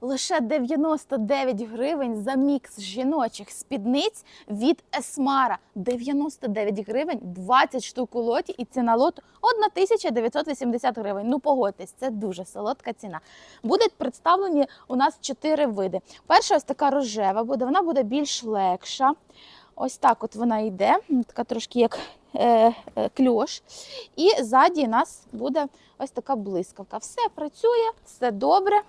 Лише 99 гривень за мікс жіночих спідниць від Есмара. 99 гривень, 20 штук у лоті, і ціна лоту 1980 гривень. Ну погодьтесь, це дуже солодка ціна. Будуть представлені у нас чотири види. Перша ось така рожева буде, вона буде більш легша. Ось так от вона йде, така трошки як е, е, кльош. І ззаді у нас буде ось така блискавка. Все працює, все добре.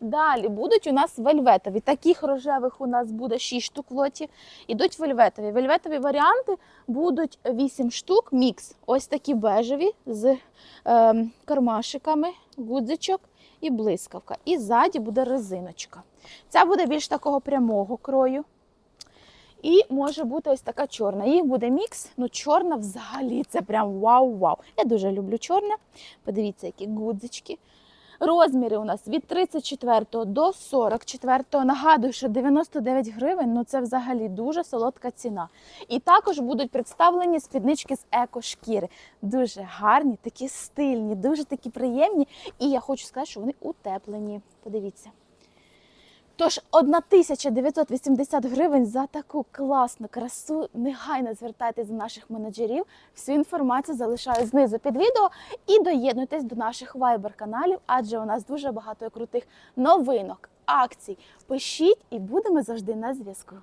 Далі будуть у нас вельветові. Таких рожевих у нас буде 6 штук в лоті. Ідуть вельветові. Вельветові варіанти будуть 8 штук, мікс. Ось такі бежеві з е, кармашиками, гудзичок і блискавка. І ззаді буде резиночка. Ця буде більш такого прямого крою. І може бути ось така чорна. Їх буде мікс. Ну, чорна взагалі це прям вау-вау. Я дуже люблю чорне. Подивіться, які гудзички. Розміри у нас від 34 до 44. Нагадую, що 99 гривень ну це взагалі дуже солодка ціна. І також будуть представлені спіднички з екошкіри. Дуже гарні, такі стильні, дуже такі приємні. І я хочу сказати, що вони утеплені. Подивіться. Тож 1980 гривень за таку класну красу. Негайно звертайтесь до наших менеджерів. Всю інформацію залишаю знизу під відео і доєднуйтесь до наших вайбер-каналів, адже у нас дуже багато крутих новинок, акцій. Пишіть і будемо завжди на зв'язку.